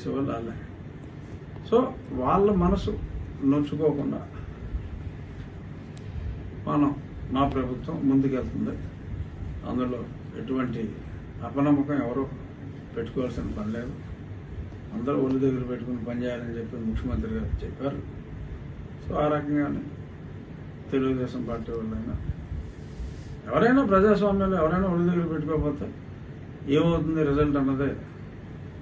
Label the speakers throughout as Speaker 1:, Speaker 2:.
Speaker 1: చేసేవాళ్ళు వాళ్ళే సో వాళ్ళ మనసు నొచ్చుకోకుండా మనం మా ప్రభుత్వం ముందుకెళ్తుంది. అందులో ఎటువంటి అపనమ్మకం ఎవరు పెట్టుకోవాల్సిన పని లేదు. అందరూ ఒళ్ళు దగ్గర పెట్టుకుని పనిచేయాలని చెప్పి ముఖ్యమంత్రి గారు చెప్పారు. సో ఆ రకంగానే తెలుగుదేశం పార్టీ వాళ్ళైనా ఎవరైనా ప్రజాస్వామ్యంలో ఎవరైనా ఒళ్ళు దగ్గర పెట్టుకోకపోతే ఏమవుతుంది? రిజల్ట్ అన్నదే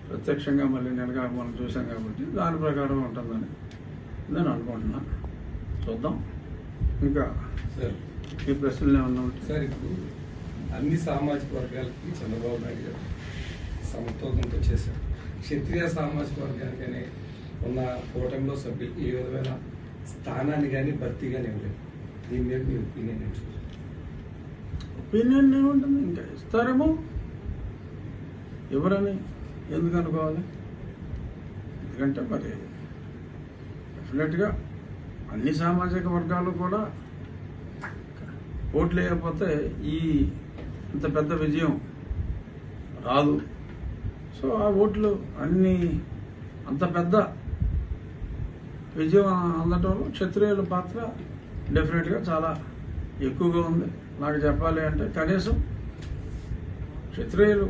Speaker 1: ప్రత్యక్షంగా మళ్ళీ నెలగా మనం చూసాం కాబట్టి దాని ప్రకారం ఉంటుందని నేను అనుకుంటున్నా. చూద్దాం. ఇంకా
Speaker 2: సార్.
Speaker 1: ఈ ప్రశ్నలు ఏమన్నా ఉంటే?
Speaker 2: సార్ ఇప్పుడు అన్ని సామాజిక వర్గాలకి చంద్రబాబు నాయుడు గారు సమతూకంతో చేశారు. క్షత్రియ సామాజిక వర్గానికి కానీ ఉన్న కూటమిలో సభ్యులకి ఏ విధమైన స్థానాన్ని కానీ భర్తీ కానీ ఇవ్వలేదు. దీని మీద మీ ఒపీనియన్ ఏంటి?
Speaker 1: ఒపీనియన్ ఏముంటుంది? ఇంకా ఇస్తారేమో? ఎవరని? ఎందుకు అనుకోవాలి? ఎందుకంటే మరి డెఫినెట్గా అన్ని సామాజిక వర్గాలు కూడా ఓట్లు వేయకపోతే ఈ ఇంత పెద్ద విజయం రాదు. సో ఆ ఓట్లు అన్ని అంత పెద్ద విజయం అందటంలో క్షత్రియుల పాత్ర డెఫినెట్గా చాలా ఎక్కువగా ఉంది. నాకు చెప్పాలి అంటే కనీసం క్షత్రియులు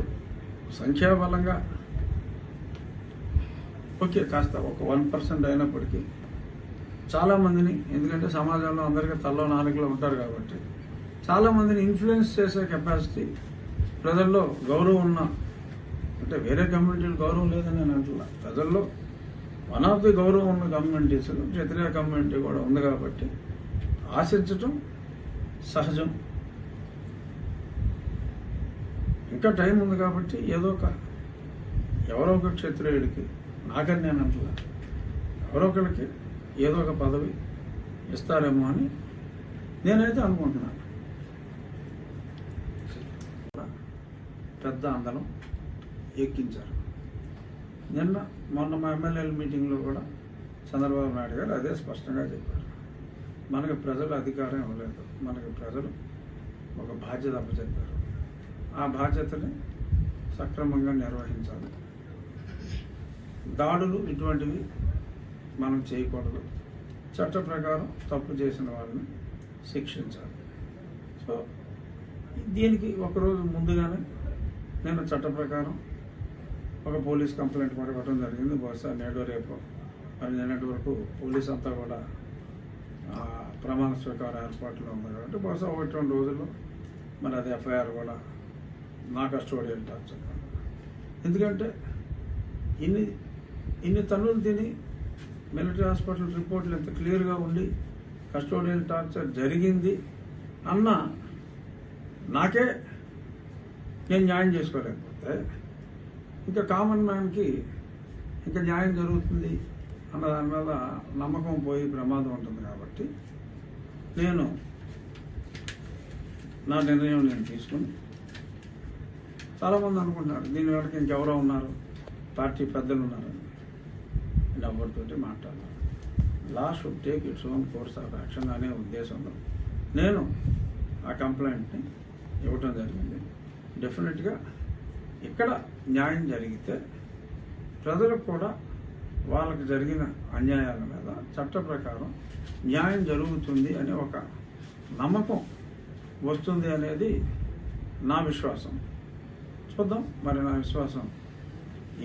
Speaker 1: సంఖ్యాబలంగా ఓకే కాస్త ఒక వన్ పర్సెంట్ అయినప్పటికీ చాలామందిని ఎందుకంటే సమాజంలో అందరికీ తల్లో నాలుగులో ఉంటారు కాబట్టి చాలామందిని ఇన్ఫ్లుయెన్స్ చేసే కెపాసిటీ ప్రజల్లో గౌరవం ఉన్న అంటే వేరే కమ్యూనిటీలు గౌరవం లేదని నేను అంటున్నా. ప్రజల్లో వన్ ఆఫ్ ది గౌరవం ఉన్న కమ్యూనిటీస్ క్షత్రియ కమ్యూనిటీ కూడా ఉంది కాబట్టి ఆశించటం సహజం. ఇంకా టైం ఉంది కాబట్టి ఏదో ఒక ఎవరో ఒక క్షత్రియుడికి నాకని నేను అంటున్నా ఎవరొకరికి ఏదో ఒక పదవి ఇస్తారేమో అని నేనైతే అనుకుంటున్నాను. పెద్ద అందరం ఎక్కించారు. నిన్న మొన్న మా ఎమ్మెల్యేల మీటింగ్లో కూడా చంద్రబాబు నాయుడు గారు అదే స్పష్టంగా చెప్పారు. మనకి ప్రజలు అధికారం ఇవ్వలేదు. మనకి ప్రజలు ఒక బాధ్యత అప్పచెప్పారు. ఆ బాధ్యతని సక్రమంగా నిర్వహించాలి. దాడులు ఇటువంటివి మనం చేయకూడదు. చట్ట ప్రకారం తప్పు చేసిన వాళ్ళని శిక్షించాలి. సో దీనికి ఒకరోజు ముందుగానే నేను చట్ట ప్రకారం ఒక పోలీస్ కంప్లైంట్ కూడా ఇవ్వడం జరిగింది. బహుశా నేడు రేపు మరి నిన్నటి వరకు పోలీస్ అంతా కూడా ప్రమాణ స్వీకార ఏర్పాట్లో ఉంది కాబట్టి బహుశా ఒకటి రెండు రోజుల్లో మరి అది ఎఫ్ఐఆర్ కూడా నా కస్టోడియల్ టార్చర్ ఎందుకంటే ఇన్ని ఇన్ని తల్లులు తిని మిలిటరీ హాస్పిటల్ రిపోర్ట్లు ఎంత క్లియర్గా ఉండి కస్టోడియల్ టార్చర్ జరిగింది అన్న నాకే నేను న్యాయం చేసుకోలేకపోతే ఇంకా కామన్ మ్యాన్కి ఇంకా న్యాయం జరుగుతుంది అన్న దాని మీద నమ్మకం పోయి ప్రమాదం ఉంటుంది కాబట్టి నేను నా నిర్ణయం నేను తీసుకుని చాలామంది అనుకుంటున్నారు దీని వెనక ఇంకెవరో ఉన్నారు పార్టీ పెద్దలు ఉన్నారు. నేను ఎవరితోటి మాట్లాడాను law should take its own course of action అనే ఉద్దేశంలో నేను ఆ కంప్లైంట్ని ఇవ్వటం జరిగింది. డెఫినెట్గా ఇక్కడ న్యాయం జరిగితే ప్రజలకు కూడా వాళ్ళకి జరిగిన అన్యాయాల మీద చట్ట ప్రకారం న్యాయం జరుగుతుంది అనే ఒక నమ్మకం వస్తుంది అనేది నా విశ్వాసం. చూద్దాం మరి నా విశ్వాసం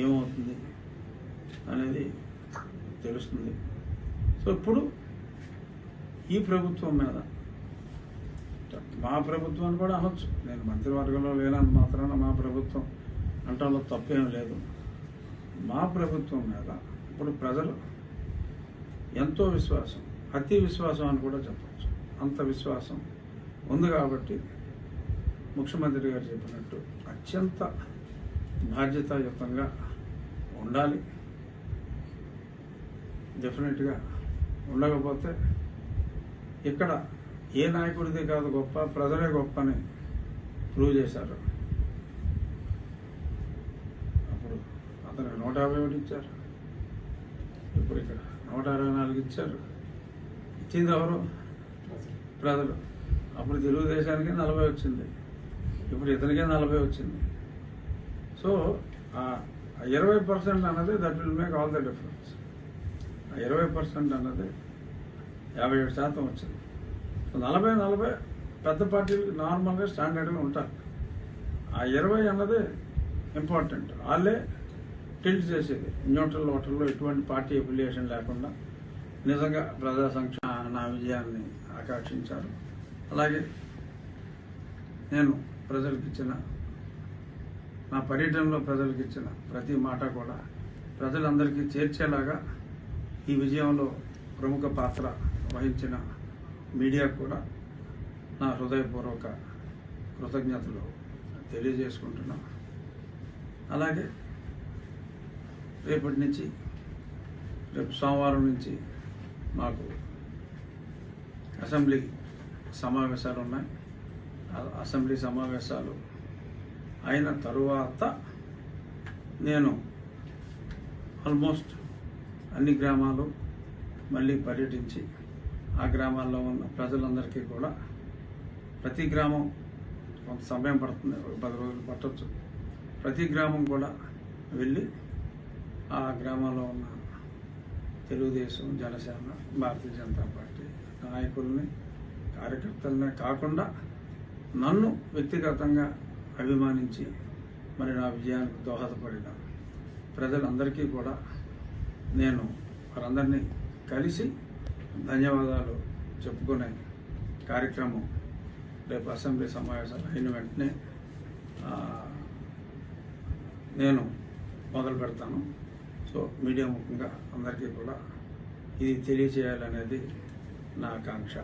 Speaker 1: ఏమవుతుంది అనేది తెలుస్తుంది. సో ఇప్పుడు ఈ ప్రభుత్వం మీద మా ప్రభుత్వాన్ని కూడా అనొచ్చు. నేను మంత్రివర్గంలో లేనని మాత్రాన మా ప్రభుత్వం అంటాలో తప్పేం లేదు. మా ప్రభుత్వం మీద ఇప్పుడు ప్రజలు ఎంతో విశ్వాసం అతి విశ్వాసం అని కూడా చెప్పచ్చు. అంత విశ్వాసం ఉంది కాబట్టి ముఖ్యమంత్రి గారు చెప్పినట్టు అత్యంత బాధ్యతాయుతంగా ఉండాలి. డెఫినెట్గా ఉండకపోతే ఇక్కడ ఏ నాయకుడిది కాదు గొప్ప ప్రజలే గొప్ప అని ప్రూవ్ చేశారు. అప్పుడు అతనికి నూట యాభై ఒకటి ఇచ్చారు. ఇప్పుడు ఇక్కడ నూట అరవై నాలుగు ఇచ్చారు. ఇచ్చింది ఎవరు? ప్రజలు. అప్పుడు తెలుగుదేశానికి నలభై వచ్చింది. ఇప్పుడు ఇతనికే నలభై వచ్చింది. సో ఇరవై పర్సెంట్ అన్నది that will make all the difference. ఇరవై పర్సెంట్ అన్నది యాభై ఏడు శాతం వచ్చింది. సో నలభై నలభై పెద్ద పార్టీలు నార్మల్గా స్టాండర్డ్గా ఉంటారు. ఆ ఇరవై అన్నది ఇంపార్టెంట్. వాళ్ళే టిల్ట్ చేసేది. న్యూట్రల్ ఓటర్లో ఎటువంటి పార్టీ అఫిలియేషన్ లేకుండా నిజంగా ప్రజా సంక్షేమ నా విజయాన్ని ఆకాంక్షించారు అలాగే నేను ప్రజలకు ఇచ్చిన నా పర్యటనలో ప్రజలకు ఇచ్చిన ప్రతి మాట కూడా ప్రజలందరికీ చేర్చేలాగా ఈ విజయంలో ప్రముఖ పాత్ర వహించిన మీడియా కూడా నా హృదయపూర్వక కృతజ్ఞతలు తెలియజేసుకుంటున్నా. అలాగే రేపటి నుంచి రేపు సోమవారం నుంచి మాకు అసెంబ్లీ సమావేశాలు ఉన్నాయి. అసెంబ్లీ సమావేశాలు అయిన తరువాత నేను ఆల్మోస్ట్ అన్ని గ్రామాలు మళ్ళీ పర్యటించి ఆ గ్రామాల్లో ఉన్న ప్రజలందరికీ కూడా ప్రతి గ్రామం కొంత సమయం పడుతుంది పది రోజులు పట్టవచ్చు ప్రతి గ్రామం కూడా వెళ్ళి ఆ గ్రామంలో ఉన్న తెలుగుదేశం జనసేన భారతీయ జనతా పార్టీ నాయకుల్ని కార్యకర్తలనే కాకుండా నన్ను వ్యక్తిగతంగా అభిమానించి మరి నా విజయానికి దోహదపడిన ప్రజలందరికీ కూడా నేను వారందరినీ కలిసి ధన్యవాదాలు చెప్పుకునే కార్యక్రమం రేపు అసెంబ్లీ సమావేశాలు అయిన వెంటనే నేను మొదలు పెడతాను. సో మీడియా ముఖంగా అందరికీ కూడా ఇది తెలియచేయాలనేది నా ఆకాంక్ష.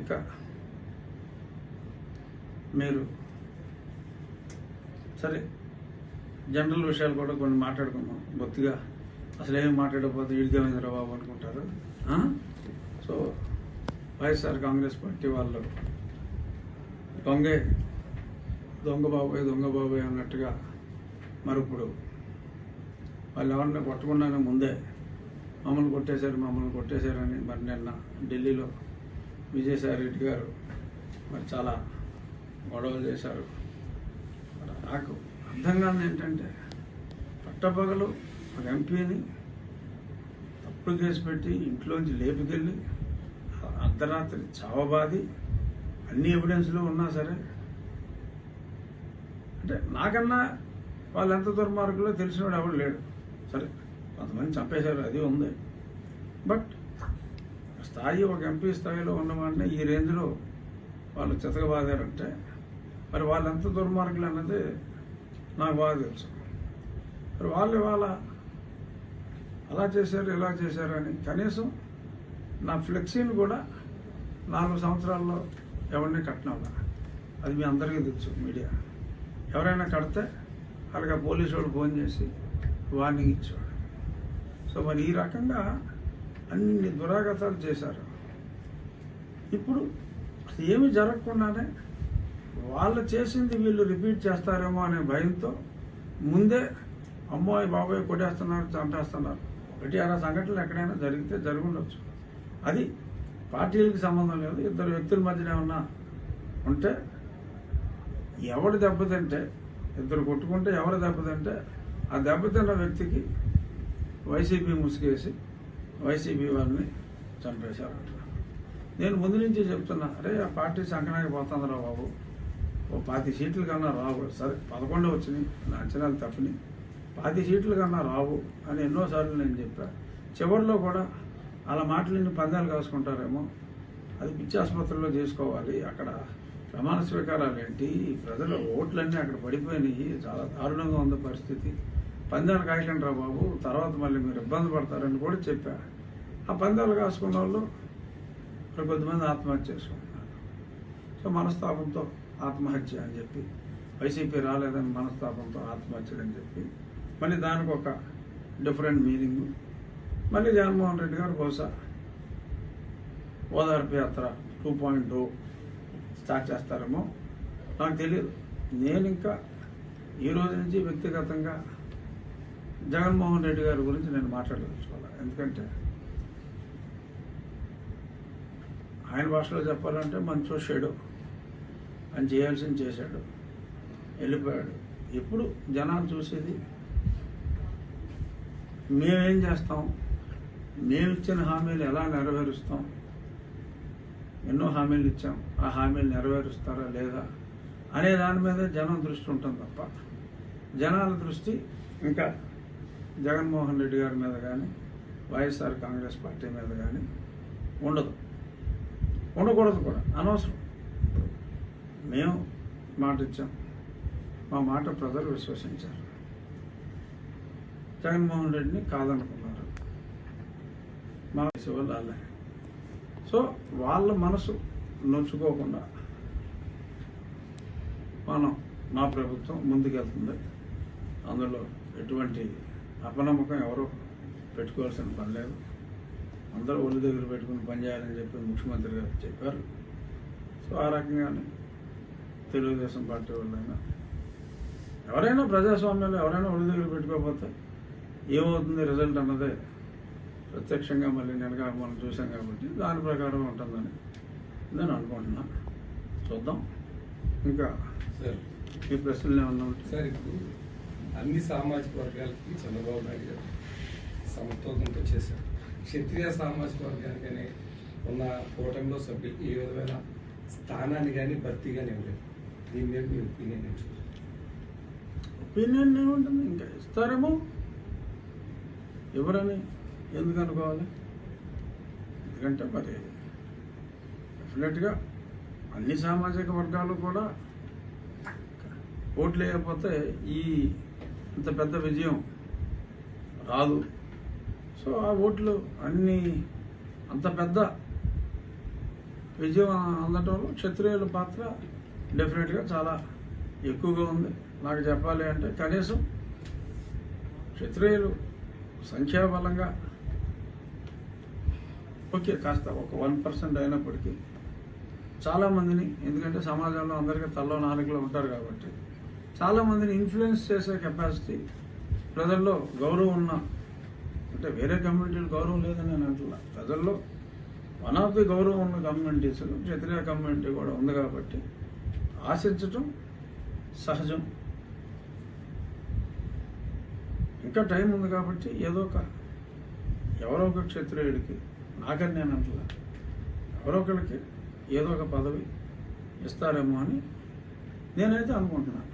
Speaker 1: ఇక మీరు సరే జనరల్ విషయాలు కూడా కొన్ని మాట్లాడుకున్నాం బొత్తిగా అసలు ఏమి మాట్లాడకపోతే ఇడిదేమైందిరా బాబు అనుకుంటారు. సో వైఎస్ఆర్ కాంగ్రెస్ పార్టీ వాళ్ళు దొంగే దొంగ బాబాయ్ దొంగ బాబాయ్ అన్నట్టుగా మరిప్పుడు వాళ్ళు ఎవరిని కొట్టకుండానే ముందే మమ్మల్ని కొట్టేశారు మమ్మల్ని కొట్టేశారని మరి నిన్న ఢిల్లీలో విజయసాయి రెడ్డి గారు మరి చాలా గొడవలు చేశారు. నాకు అందంగా ఏంటంటే పట్టపగలు ఒక ఎంపీని తప్పుడు కేసు పెట్టి ఇంట్లోంచి లేపుకెళ్ళి అర్ధరాత్రి చావబాది అన్ని ఎవిడెన్స్లు ఉన్నా సరే అంటే నాకన్నా వాళ్ళు ఎంత దుర్మార్గులో తెలిసినవాడు ఎవడు లేడు. సరే కొంతమంది చంపేశారు అది ఉంది. బట్ స్థాయి ఒక ఎంపీ స్థాయిలో ఉన్నవాడిని ఈ రేంజ్లో వాళ్ళు చెతకబాదారంటే మరి వాళ్ళు ఎంత దుర్మార్గులు అన్నది నాకు బాగా తెలుసు. మరి వాళ్ళు ఇవాళ అలా చేశారు ఇలా చేశారు అని కనీసం నా ఫ్లెక్సీని కూడా నాలుగు సంవత్సరాల్లో ఎవరిని కట్టినా అది మీ అందరికీ తెలుసు మీడియా. ఎవరైనా కడితే అలాగే పోలీసు వాడు ఫోన్ చేసి వార్నింగ్ ఇచ్చేవాడు సో మరి ఈ రకంగా అన్ని దురాగతాలు చేశారు. ఇప్పుడు ఏమి ఏమీ జరగకుండానే వాళ్ళు చేసింది వీళ్ళు రిపీట్ చేస్తారేమో అనే భయంతో ముందే అమ్మాయి బాబాయ్ కొట్టేస్తున్నారు చంపేస్తున్నారు. ఒకటి అలా సంఘటనలు ఎక్కడైనా జరిగితే జరుగుండొచ్చు. అది పార్టీలకు సంబంధం లేదు ఇద్దరు వ్యక్తుల మధ్యన ఏమన్నా ఉంటే ఎవడు దెబ్బతింటే ఇద్దరు కొట్టుకుంటే ఎవరు దెబ్బతింటే ఆ దెబ్బతిన్న వ్యక్తికి వైసీపీ ముసుగేసి వైసీపీ వారిని చంపేశారు నేను ముందు నుంచి చెప్తున్నా అరే ఆ పార్టీ సంకనానికి పోతుందిరా బాబు. ఓ పాతి సీట్లు కన్నా రావు. సరే పదకొండు వచ్చినాయి. నా అంచనాలు తప్పని పాతి సీట్లు కన్నా రావు అని ఎన్నోసార్లు నేను చెప్పా. చివరిలో కూడా అలా మాటలని పందాలు కాసుకుంటారేమో. అది పిచ్చి ఆసుపత్రిలో చేసుకోవాలి. అక్కడ ప్రమాణ స్వీకారాలు ఏంటి? ప్రజల ఓట్లన్నీ అక్కడ పడిపోయినాయి. చాలా దారుణంగా ఉంది పరిస్థితి. పందాలు కాయకండి రా బాబు. తర్వాత మళ్ళీ మీరు ఇబ్బంది పడతారని కూడా చెప్పా. ఆ పందాలు కాసుకున్న వాళ్ళు మరి కొద్దిమంది ఆత్మహత్య చేసుకుంటున్నారు. సో మనస్తాపంతో ఆత్మహత్య అని చెప్పి వైసీపీ రాలేదని మనస్తాపంతో ఆత్మహత్య అని చెప్పి మళ్ళీ దానికి ఒక డిఫరెంట్ మీనింగ్. మళ్ళీ జగన్మోహన్ రెడ్డి గారు బహుశా ఓదార్పు యాత్ర టూ పాయింట్ స్టార్ట్ చేస్తారేమో నాకు తెలియదు. నేను ఇంకా ఈ రోజు నుంచి వ్యక్తిగతంగా జగన్మోహన్ రెడ్డి గారి గురించి నేను మాట్లాడదలుచుకోవాలి. ఎందుకంటే ఆయన భాషలో చెప్పాలంటే మంచో షెడో. ఆయన చేయాల్సింది చేశాడు. వెళ్ళిపోయాడు. ఎప్పుడు జనాలు చూసేది? మేమేం చేస్తాం? మేము ఇచ్చిన హామీలు ఎలా నెరవేరుస్తాం? ఎన్నో హామీలు ఇచ్చాం. ఆ హామీలు నెరవేరుస్తారా లేదా? అనే దాని మీద జనం దృష్టి ఉంటుంది తప్ప. జనాల దృష్టి ఇంకా జగన్మోహన్ రెడ్డి గారి మీద కానీ వైఎస్ఆర్ కాంగ్రెస్ పార్టీ మీద కానీ ఉండదు. ఉండకూడదు కూడా. అనవసరం. మేము మాట ఇచ్చాం మా మాట ప్రజలు విశ్వసించారు. జగన్మోహన్ రెడ్డిని కాదనుకున్నారు. మా శివలాలే. సో వాళ్ళ మనసు నొచ్చుకోకుండా మనం మా ప్రభుత్వం ముందుకెళ్తుంది. అందులో ఎటువంటి అపనమ్మకం ఎవరు పెట్టుకోవాల్సిన పని లేదు. అందరూ ఒళ్ళు దగ్గర పెట్టుకుని పనిచేయాలని చెప్పి ముఖ్యమంత్రి గారు చెప్పారు. సో ఆ రకంగానే తెలుగుదేశం పార్టీ వాళ్ళైనా. ఎవరైనా ప్రజాస్వామ్యంలో ఎవరైనా ఒళ్ళు దగ్గర పెట్టుకోకపోతే ఏమవుతుంది రిజల్ట్ అన్నదే ప్రత్యక్షంగా మళ్ళీ వెనక మనం చూసాం కాబట్టి దాని ప్రకారం ఉంటుందని నేను అనుకుంటున్నా. చూద్దాం. ఇంకా
Speaker 2: సార్.
Speaker 1: ఈ ప్రశ్నలు ఏమన్నా ఉంటే.
Speaker 2: సార్ ఇప్పుడు అన్ని సామాజిక వర్గాలకి చంద్రబాబు నాయుడు గారు సమతూకంతో చేశారు. క్షత్రియ సామాజిక వర్గానికనే ఉన్న కూటమిలో సభ్యులకి ఏ విధమైన స్థానాన్ని కానీ భర్తీ కానీ ఇవ్వలేదు. దీని మీద మీ ఒపీనియన్
Speaker 1: ఒపీనియన్ ఏముంటుంది? ఇంకా ఇస్తారేమో? ఎవరని ఎందుకు అనుకోవాలి? ఎందుకంటే మరి డెఫినెట్గా అన్ని సామాజిక వర్గాలు కూడా ఓట్లు వేయకపోతే ఈ ఇంత పెద్ద విజయం రాదు. సో ఆ ఓట్లు అన్ని అంత పెద్ద విజయం అందటంలో క్షత్రియుల పాత్ర డెఫినెట్గా చాలా ఎక్కువగా ఉంది. నాకు చెప్పాలి అంటే కనీసం క్షత్రియులు సంఖ్యాబలంగా ఓకే కాస్త ఒక వన్ పర్సెంట్ అయినప్పటికీ చాలామందిని ఎందుకంటే సమాజంలో అందరికీ తల్లో నాలుగులో ఉంటారు కాబట్టి చాలామందిని ఇన్ఫ్లుయెన్స్ చేసే కెపాసిటీ ప్రజల్లో గౌరవం ఉన్న అంటే వేరే కమ్యూనిటీలు గౌరవం లేదని నేను అంటున్నా. ప్రజల్లో వన్ ఆఫ్ ది గౌరవం ఉన్న కమ్యూనిటీస్ క్షత్రియ కమ్యూనిటీ కూడా ఉంది కాబట్టి ఆశించటం సహజం. ఇంకా టైం ఉంది కాబట్టి ఏదో ఒక ఎవరో ఒక క్షత్రియుడికి నాకని నేను అంటున్నా ఎవరో ఒకరికి ఏదో ఒక పదవి ఇస్తారేమో అని నేనైతే అనుకుంటున్నాను.